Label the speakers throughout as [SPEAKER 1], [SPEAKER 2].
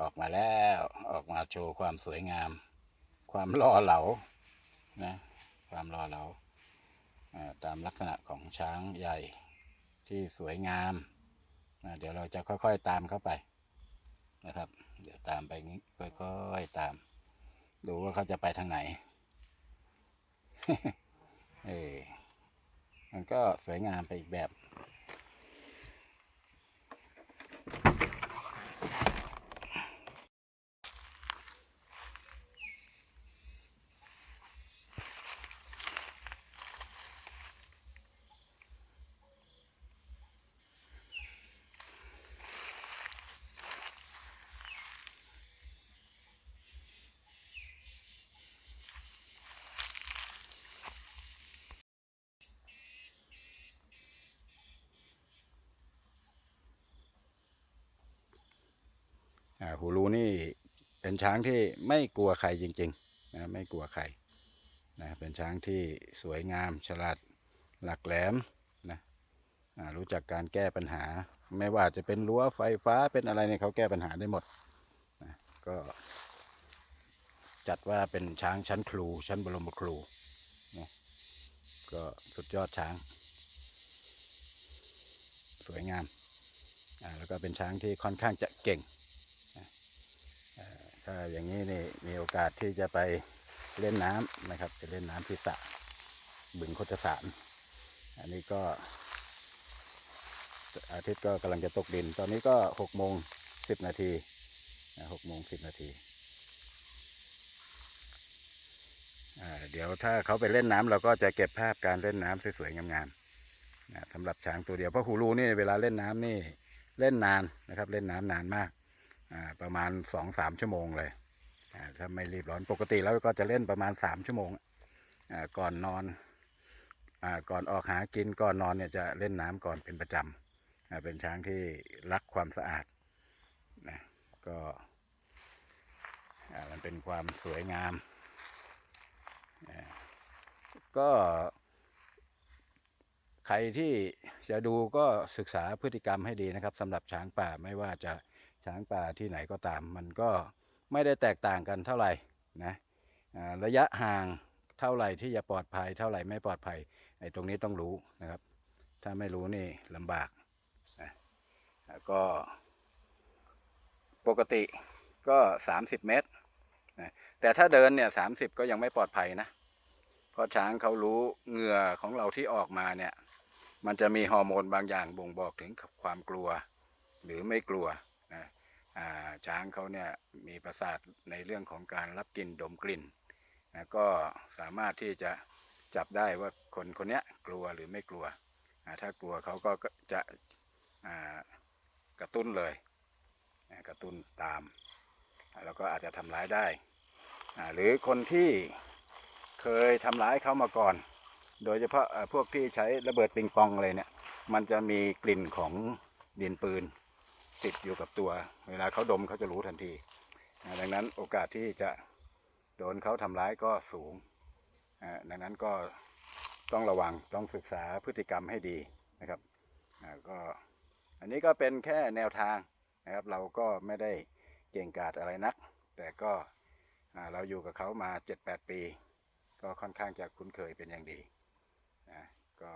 [SPEAKER 1] ออกมาแล้วออกมาโชว์ความสวยงาม ความล่อเหลานะความล่อเหลาอ่าตามลักษณะของช้างใหญ่ที่สวยงามนะเดี๋ยวเราจะค่อยๆตามเข้าไปนะครับ เดี๋ยวตามไปนี้ค่อยๆตาม ดูว่าเขาจะไปทางไหนเออมันก็สวยงามไปอีกแบบ หูรูนี่เป็นช้างที่ไม่กลัวใครจริงๆนะไม่กลัวใครนะเป็นช้างที่สวยงามฉลาดหลักแหลมนะรู้จักการแก้ปัญหา ไม่ว่าจะเป็นรั้วไฟฟ้าเป็นอะไรเนี่ยเขาแก้ปัญหาได้หมดนะก็จัดว่าเป็นช้างชั้นครู ชั้นบรมครูนะก็สุดยอดช้าง สวยงามอ่าแล้วก็เป็นช้างที่ค่อนข้างจะเก่ง ถ้าอย่างนี้นี่มีโอกาสที่จะไปเล่นน้ำนะครับไปเล่นน้ำที่สระบึงโคตสาร อันนี้ก็ อาทิตย์ก็กำลังจะตกดิน ตอนนี้ก็หกโมงสิบนาทีหกโมงสิบนาทีเดี๋ยวถ้าเขาไปเล่นน้ำเราก็จะเก็บภาพการเล่นน้ำสวยๆงามๆสำหรับช้างตัวเดียวเพราะหูรูนี่เวลาเล่นน้ำนี่เล่นนานนะครับ เล่นน้ำนานมาก ประมาณสองสามชั่วโมงเลยถ้าไม่รีบร้อนปกติแล้วก็จะเล่นประมาณสามชั่วโมงก่อนนอนอก่อนออกหากินก่อนนอนเนี่ยจะเล่นน้ำก่อนเป็นประจำเป็นช้างที่รักความสะอาดนะก็มันเป็นความสวยงาม ก็ใครที่จะดูก็ศึกษาพฤติกรรมให้ดีนะครับสำหรับช้างป่าไม่ว่าจะ ช้างป่าที่ไหนก็ตาม มันก็ไม่ได้แตกต่างกันเท่าไหร่นะระยะห่างเท่าไหร่ที่จะปลอดภัย เท่าไหร่ไม่ปลอดภัยไอ้ตรงนี้ต้องรู้นะครับ ถ้าไม่รู้นี่ลำบากนะก็ปกติก็ 30 เมตรนะแต่ถ้าเดินเนี่ยสาก็ยังไม่ปลอดภัยนะเพราะช้างเขารู้เหงื่อของเราที่ออกมาเนี่ย มันจะมีฮอร์โมนบางอย่างบ่งบอกถึงความกลัว หรือไม่กลัว นะช้างเขาเนี่ยมีประสาทในเรื่องของการรับกลิ่นดมกลิ่นนะก็สามารถที่จะจับได้ว่าคนคนนี้กลัวหรือไม่กลัว ถ้ากลัวเขาก็จะกระตุ้นเลย กระตุ้นตาม แล้วก็อาจจะทำร้ายได้ หรือคนที่เคยทำร้ายเขามาก่อน โดยเฉพาะพวกที่ใช้ระเบิดปิงปองอะไรเนี่ย มันจะมีกลิ่นของดินปืน ติดอยู่กับตัว เวลาเขาดมเขาจะรู้ทันที ดังนั้นโอกาสที่จะโดนเขาทำร้ายก็สูง ดังนั้นก็ต้องระวังต้องศึกษาพฤติกรรมให้ดีนะครับก็อันนี้ก็เป็นแค่แนวทางนะครับ เราก็ไม่ได้เก่งกาจอะไรนัก แต่ก็เราอยู่กับเขามา 7-8 ปี ก็ค่อนข้างจะคุ้นเคยเป็นอย่างดีนะก็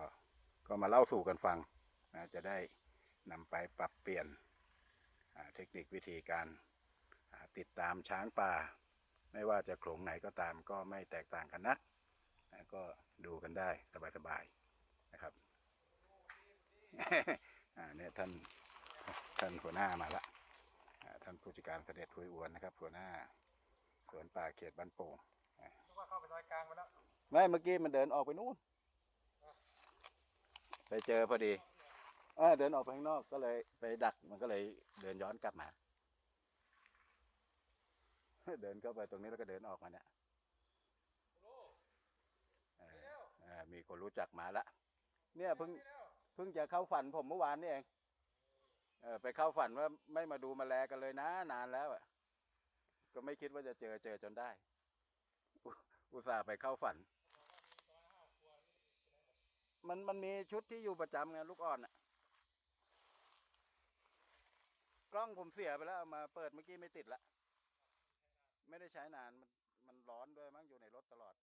[SPEAKER 1] ก็มาเล่าสู่กันฟังนะจะได้นำไปปรับเปลี่ยน เทคนิควิธีการอ่าติดตามช้างป่า ไม่ว่าจะโขลงไหนก็ตามก็ไม่แตกต่างกันนักนะก็ดูกันได้สบายๆนะครับอ่าเนี่ยท่านท่านหัวหน้ามาละอ่าท่านผู้จัดการเสด็จทุยอวนนะครับ หัวหน้าสวนป่าเขตบ้านโป่ง
[SPEAKER 2] นึกว่าเข้าไปซอยกลางไปแล้ว
[SPEAKER 1] ไม่เมื่อกี้มันเดินออกไปนู่นไปเจอพอดี เออเดินออกไปข้างนอกก็เลยไปดักมันก็เลยเดินย้อนกลับมา เดินเข้าไปตรงนี้แล้วก็เดินออกมาเนี่ยมีคนรู้จักมาละ เนี่ยเพิ่งเพิ่งจะเข้าฝันผมเมื่อวานนี่เองเออไปเข้าฝันว่าไม่มาดูมาแลกันเลยนะ นานแล้วอะ ก็ไม่คิดว่าจะเจอเจอจนได้ อุอุตส่าห์ไปเข้าฝัน มันมันมีชุดที่อยู่ประจำไงลูกอ่อนอะ ก็ ล้องผมเสียไปแล้วเอามาเปิดเมื่อกี้ไม่ติดละ ไม่ได้ใช้นานมันมันร้อนด้วยมั้งอยู่ในรถตลอด